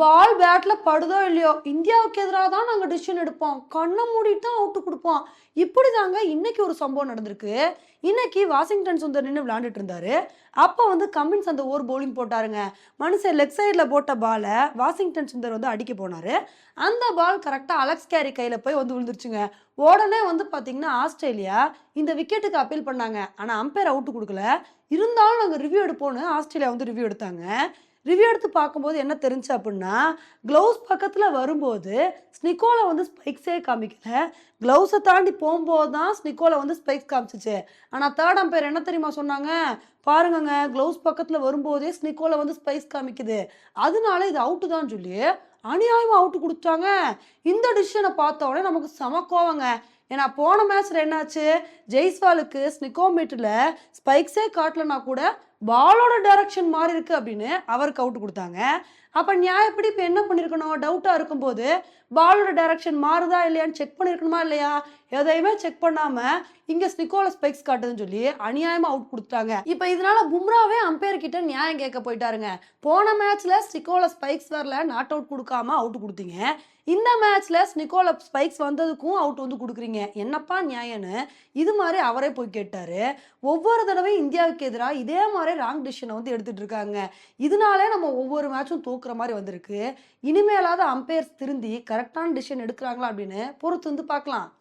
பால் பேட்ல படுதோ இல்லையோ இந்தியாவுக்கு எதிராக தான் நாங்கள் டிசிஷன் எடுப்போம். கண்ணை மூடிட்டு தான் அவுட்டு கொடுப்போம். இப்படி தாங்க இன்னைக்கு ஒரு சம்பவம் நடந்திருக்கு. இன்னைக்கு வாஷிங்டன் சுந்தர் நின்று விளையாண்டுட்டு இருந்தாரு. அப்போ வந்து கமின்ஸ் அந்த ஓர் பவுலிங் போட்டாருங்க. மனுஷன் லெக் சைடில் போட்ட பாலை வாஷிங்டன் சுந்தர் வந்து அடிக்க போனார். அந்த பால் கரெக்டாக அலெக்ஸ் கேரி கையில் போய் வந்து விழுந்துருச்சுங்க. உடனே வந்து பார்த்தீங்கன்னா ஆஸ்திரேலியா இந்த விக்கெட்டுக்கு அப்பீல் பண்ணாங்க. ஆனால் அம்பையர் அவுட்டு கொடுக்கல. இருந்தாலும் நாங்கள் ரிவ்யூ எடுப்போம்னு ஆஸ்திரேலியா வந்து ரிவ்யூ எடுத்தாங்க. ரிவ்யூ எடுத்து பார்க்கும்போது என்ன தெரிஞ்சு அப்படின்னா க்ளவுஸ் பக்கத்தில் வரும்போது ஸ்னிக்கோவில் வந்து ஸ்பைக்ஸே காமிக்கல. க்ளவுஸை தாண்டி போகும்போது தான் ஸ்னிக்கோவில் வந்து ஸ்பைக்ஸ் காமிச்சிச்சு. ஆனால் தேர்ட் அம்பையர் என்ன தெரியுமா சொன்னாங்க? பாருங்கங்க க்ளவுஸ் பக்கத்தில் வரும்போதே ஸ்னிக்கோவில் வந்து ஸ்பைக்ஸ் காமிக்குது. அதனால இது அவுட்டு தான் சொல்லி அநியாயமாக அவுட்டு கொடுத்தாங்க இந்த டிசிஷனை பார்த்த உடனே நமக்கு செம கோவங்க. ஏன்னா போன மேட்ச்ல என்னாச்சு? ஜெய்ஸ்வாலுக்கு ஸ்னிக்கோமீட்டரில் ஸ்பைக்ஸே காட்டலனா கூட பாலோட டைரக்ஷன் மாறி இருக்கு அப்படின்னு அவருக்கு அவுட் கொடுத்தாங்க. அப்போ நியாயப்படி இப்போ என்ன பண்ணியிருக்கணும் டவுட்டாக இருக்கும்போது பாலோட டைரக்ஷன் மாறுதா இல்லையான்னு செக் பண்ணியிருக்கணுமா இல்லையா? எதையுமே செக் பண்ணாமல் இங்கே ஸ்னிக்கோல ஸ்பைக்ஸ் காட்டுதுன்னு சொல்லி அநியாயமாக அவுட் கொடுத்தாங்க இப்போ இதனால பும்ராவே அம்பையர் கிட்ட நியாயம் கேட்க போயிட்டாருங்க. போன மேட்ச்ல ஸ்னிக்கோல ஸ்பைக்ஸ் வரல நாட் அவுட் கொடுக்காம அவுட் கொடுத்தீங்க. இந்த மேட்ச்ல ஸ்னிக்கோல ஸ்பைக்ஸ் வந்ததுக்கும் அவுட் வந்து கொடுக்குறீங்க. என்னப்பா நியாயம்னு இது மாதிரி அவரே போய் கேட்டாரு. ஒவ்வொரு தடவையும் இந்தியாவுக்கு எதிராக இதே மாதிரி ராங் டிசிஷனை வந்து எடுத்துட்டு இருக்காங்க. இதனாலே நம்ம ஒவ்வொரு மேட்சும் தோக்குற மாதிரி வந்திருக்கு. இனிமேலாவது அம்பையர்ஸ் திருந்தி கரெக்டான டிசிஷன் எடுக்கிறாங்களா அப்படின்னு பொறுத்து வந்து பார்க்கலாம்.